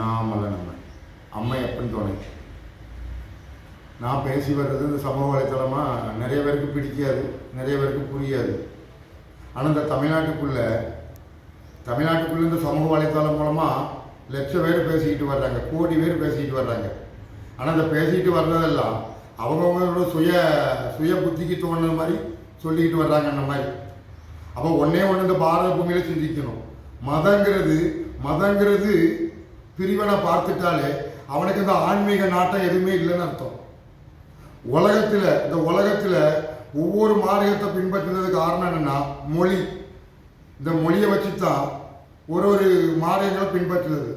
நாமல நம்ம. அம்மை எப்பன்னு தோணு நான் பேசி வர்றது இந்த சமூக வலைத்தளமாக நிறைய பேருக்கு பிடிக்காது நிறைய பேருக்கு புரியாது. ஆனால் இந்த தமிழ்நாட்டுக்குள்ள தமிழ்நாட்டுக்குள்ளே இந்த சமூக வலைத்தளம் மூலமாக லட்சம் பேர் பேசிக்கிட்டு வர்றாங்க கோடி பேர் பேசிக்கிட்டு வர்றாங்க. ஆனால் இந்த பேசிக்கிட்டு வர்றதெல்லாம் அவங்கவுங்களோட சுய சுய புத்திக்கு தோணுற மாதிரி சொல்லிக்கிட்டு வர்றாங்க அந்த மாதிரி. அப்போ ஒன்றே ஒன்று இந்த பாரத பூமியில் சிந்திக்கணும். மதங்கிறது மதங்கிறது பிரிவனை பார்த்துட்டாலே அவனுக்கு இந்த ஆன்மீக நாட்டம் எதுவுமே இல்லைன்னு அர்த்தம். உலகத்தில் இந்த உலகத்தில் ஒவ்வொரு மாநிலத்தை பின்பற்றினதுக்கு காரணம் என்னென்னா மொழி. இந்த மொழியை வச்சு தான் ஒரு ஒரு மாநிலங்களை பின்பற்றுறது.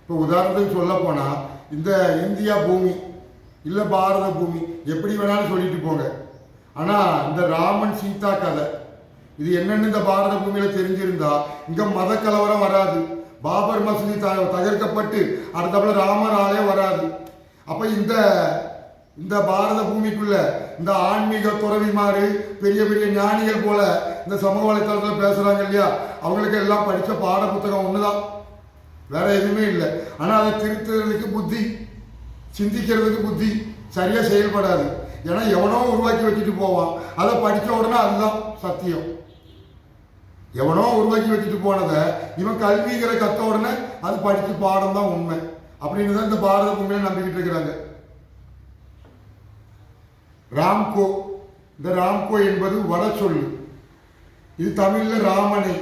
இப்போ உதாரணத்துக்கு சொல்ல போனால் இந்த இந்தியா பூமி இல்லை பாரத பூமி எப்படி வேணாலும் சொல்லிட்டு போங்க. ஆனால் இந்த ராமன் சீதா கதை இது என்னன்னு இந்த பாரத பூமியில தெரிஞ்சிருந்தா இங்க மத கலவரம் வராது. பாபர் மசூதி த- தகர்க்கப்பட்டு அடுத்தப்பல ராமர் ஆலயம் வராது. அப்ப இந்த இந்த பாரத பூமிக்குள்ள இந்த ஆன்மீக துறவிமாறு பெரிய பெரிய ஞானிகள் போல இந்த சமூக வலைத்தளத்தில் பேசுறாங்க இல்லையா? அவங்களுக்கு எல்லாம் படிச்ச பாட புத்தகம் ஒண்ணுதான். வேற எதுவுமே இல்லை. ஆனா அதை திருத்துறதுக்கு புத்தி சிந்திக்கிறதுக்கு புத்தி சரியா செயல்படாது. ஏன்னா எவனோ உருவாக்கி வச்சுட்டு போவான். அதை படிச்ச உடனே அதுதான் சத்தியம். எவனோ உருவாக்கி வச்சுட்டு போனதை இவன் கல்விங்கிற கத்த உடனே அது படித்து பாடம் தான் உண்மை. அப்படின்னு தான் இந்த பாரத பூமியில நம்பிக்கிட்டு இருக்கிறாங்க. ராம்கோ இந்த ராம்கோ என்பது வட சொல்லு. இது தமிழில் ராமனை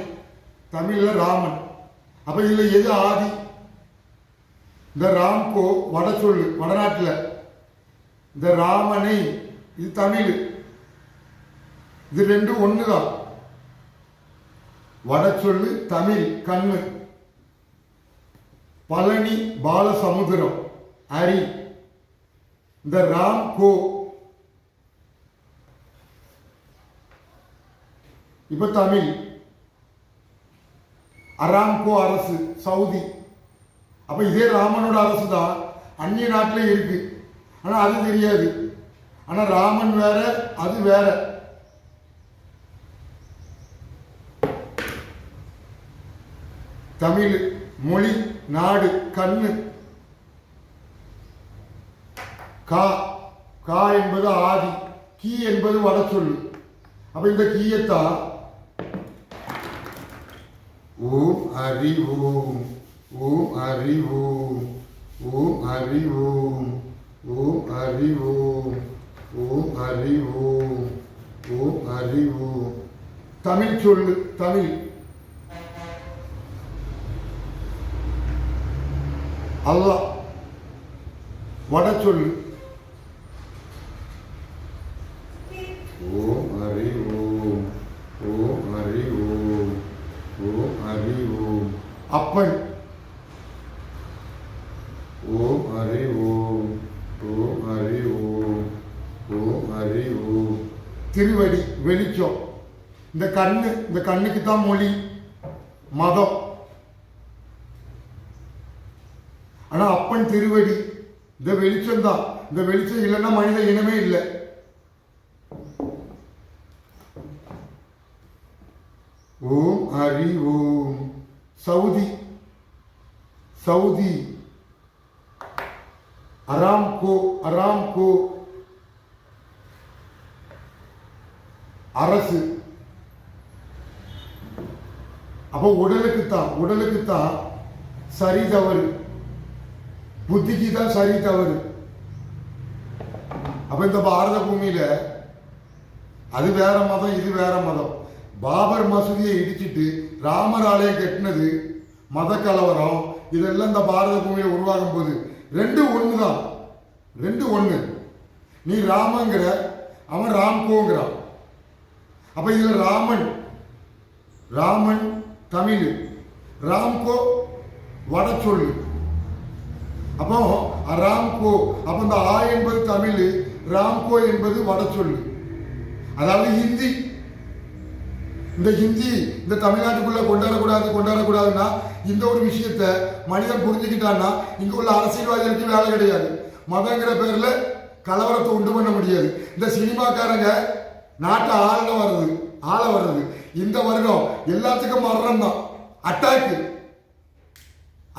தமிழில் ராமன். அப்போ இதில் எது ஆதி? இந்த ராம்கோ வட சொல்லு வடநாட்டில். இந்த ராமனை இது தமிழ். இது ரெண்டும் ஒன்று தான் சொல்லு தமிழ் கண்ணு. பழனி பாலசமுத்திரம் அரி. இந்த ராம் கோ. இப்ப தமிழ். அராம்கோ அரசு சவுதி. அப்ப இதே ராமனோட அரசு தான் அந்நிய நாட்டிலே இருக்கு. ஆனா அது தெரியாது. ஆனா ராமன் வேற அது வேற. தமிழ் மொழி நாடு கண்ணு. கா கா என்பது ஆதி கீ என்பது வடச்சொல் சொல்லு அப்ப இந்த கீயத்தா ஓம் ஹரி ஓம் ஓம் ஹரி ஓம் ஓம் ஹரி ஓம் ஓம் ஹரி ஓம் ஓம் ஹரி ஓம் ஓம் ஹரி ஓம் தமிழ் சொல்லு தமிழ். அல்லாஹ் வட சொல்லு. ஓம் ஹரி ஓம் ஓம் ஹரி ஓம் ஓம் ஹரி ஓம். அப்பன். ஓம் ஹரி ஓம் ஓம் ஹரி ஓம் ஓம் ஹரி ஓம். திருவடி வெளிச்சம். இந்த கண்ணு இந்த கண்ணுக்கு தான் மொழி. மதம். ஆனால் அப்பன் திருவடி. இந்த வெளிச்சம் தான். இந்த வெளிச்சம் இல்லைன்னா மனித இனமே இல்லை. Om Hari Om. Saudi. Saudi. Aramco Aramco அரசு. அப்போ உடலுக்கு தான் உடலுக்கு தான் சரி தவறு புத்திக்கு தான் சரி தவறு அப்ப இந்த பாரத பூமியில அது வேற மதம் இது வேற மதம் பாபர் மசூதியை இடிச்சிட்டு ராமர் ஆலயம் கட்டினது மத கலவரம் இதெல்லாம் இந்த பாரத பூமியை உருவாகும் போது ரெண்டு ஒன்று தான் ரெண்டு ஒன்று நீ ராமங்கிற அவன் ராம்கோங்கிறான் அப்ப இதுல ராமன் ராமன் தமிழ் ராம்கோ வட சொல்லு அப்போ ராம்கோ அப்போ இந்த ஆ என்பது தமிழ் ராம்கோ என்பது வடச்சொல் அதாவது ஹிந்தி. இந்த ஹிந்தி இந்த தமிழ்நாட்டுக்குள்ள கொண்டாடக்கூடாது கொண்டாடக்கூடாதுன்னா இந்த ஒரு விஷயத்த மனிதன் புரிஞ்சுக்கிட்டான்னா இங்க உள்ள அரசியல்வாதிகளுக்கு வேலை கிடையாது. மதங்கிற பேர்ல கலவரத்தை உண்டு பண்ண முடியாது. இந்த சினிமாக்காரங்க நாட்டை ஆள வர்றது ஆள வர்றது. இந்த வருடம் எல்லாத்துக்கும் மரணம் தான் அட்டாக்கு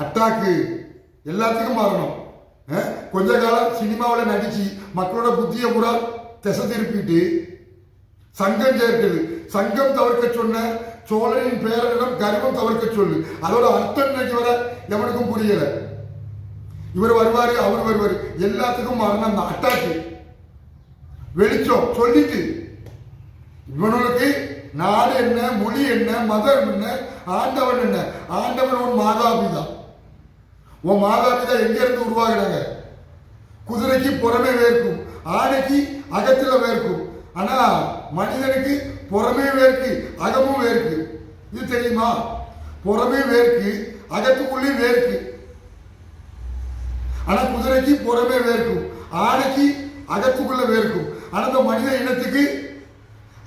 அட்டாக்கு எல்லாத்துக்கும் மாறணும். கொஞ்ச காலம் சினிமாவில் நடிச்சு மக்களோட புத்தியை பூரா திசை திருப்பிட்டு சங்கம் சேர்க்குது. சங்கம் தவிர்க்க சொன்ன சோழனின் பேரனிடம் கர்வம் தவிர்க்க சொல்லு. அதோட அர்த்தம் இன்னைக்கு வர எவனுக்கும் புரியல. இவர் வருவார் அவர் வருவார். எல்லாத்துக்கும் மாறணும் அந்த அட்டாக்கு வெளிச்சம் சொல்லிட்டு. இவனுக்கு நாடு என்ன மொழி என்ன மதம் என்ன ஆண்டவன் என்ன? ஆண்டவன் உன் மாதாபிதா. உன் மாதாபிதா எங்க எங்கேருந்து உருவாகினாங்க குதிரைக்கு புறமே வேர்க்கும் ஆடைக்கு அகத்தில் வேர்க்கும். ஆனால் மனிதனுக்கு புறமே வேர்க்கு அகமும் வேர்க்கு. இது தெரியுமா? புறமே வேர்க்கு அகத்துக்குள்ளே வேர்க்கு. ஆனால் குதிரைக்கு புறமே வேர்க்கும் ஆடைக்கு அகத்துக்குள்ளே வேர்க்கும். ஆனால் இந்த மனித இனத்துக்கு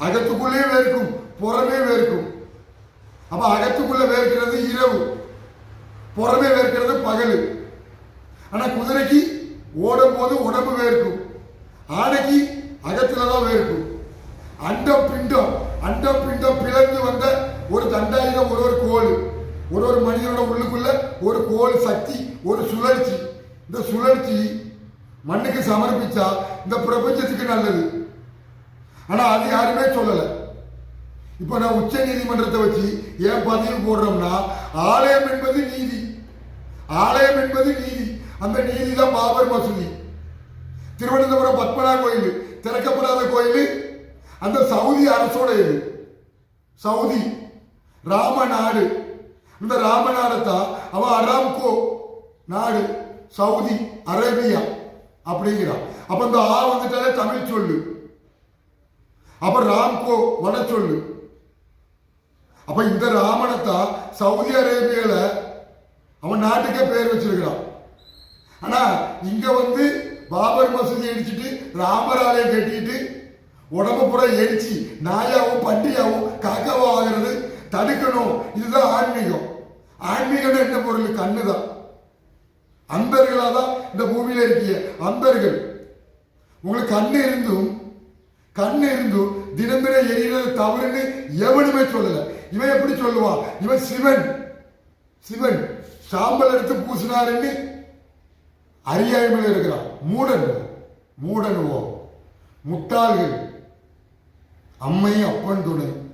அகத்துக்குள்ளே வேர்க்கும் புறமே வேர்க்கும். அப்போ அகத்துக்குள்ளே வேர்க்கிறது இரவு. புறமே வேர்க்கிறது பகல். ஆனால் குதிரைக்கு ஓடும் போது உடம்பு வேர்க்கும். ஆடைக்கு அகத்தில் தான் வேர்க்கும். அண்டம் பிண்டம் அண்டம் பிண்டம் பிளந்து வந்த ஒரு தண்டாயுதம் ஒரு ஒரு கோல் ஒரு ஒரு மனிதனோட உள்ளுக்குள்ள ஒரு கோல் சக்தி ஒரு சுழற்சி. இந்த சுழற்சி மண்ணுக்கு சமர்ப்பிச்சா இந்த பிரபஞ்சத்துக்கு நல்லது. ஆனால் அது யாருமே சொல்லலை. இப்ப நான் உச்ச நீதிமன்றத்தை வச்சு ஏன் பதிவு போடுறோம்னா ஆலயம் என்பது நீதி. ஆலயம் என்பது நீதி. அந்த நீதி தான் பாபர் மசூதி திருவனந்தபுரம் பத்மநாப கோயில் திறக்கப்படாத கோயில் அந்த சவுதி அரசோட இது. சவுதி ராம நாடு இந்த ராம நாடத்தான் அவன் அராம்கோ நாடு சவுதி அரேபியா அப்படிங்கிறான். அப்ப இந்த ஆ வந்துட்டாலே தமிழ் சொல்லு. அப்ப ராம்கோ வட சொல்லு. அப்ப இந்த ராமனைத்தான் சவுதி அரேபியால அவன் நாட்டுக்கே பேர் வச்சிருக்கிறான். ஆனா இங்க வந்து பாபர் மசூதி இடிச்சிட்டு ராமர் ஆலயம் கட்டிட்டு உடம்பு பூரா எரிச்சு நாயாவும் பண்டியாவும் காக்காவும் ஆகிறது தடுக்கணும். இதுதான் ஆன்மீகம். ஆன்மீகம் என்ன பொருள்? கண்ணுதான். அன்பர்களா தான் இந்த பூமியில இருக்கீங்க. அன்பர்கள் உங்களுக்கு கண்ணு இருந்தும் கண்ணு இருந்தும் தினம் தினம் எரியறது தவறுன்னு எவனுமே சொல்லலை. இவன் எப்படி சொல்லுவான்? இவன் சிவன். சிவன். சாம்பல் எடுத்து பூசினாருன்னு அறியாமல் இருக்கிறான். மூடன் மூடனுவோ முட்டாள்கள். அம்மையும் அப்பன் துணை.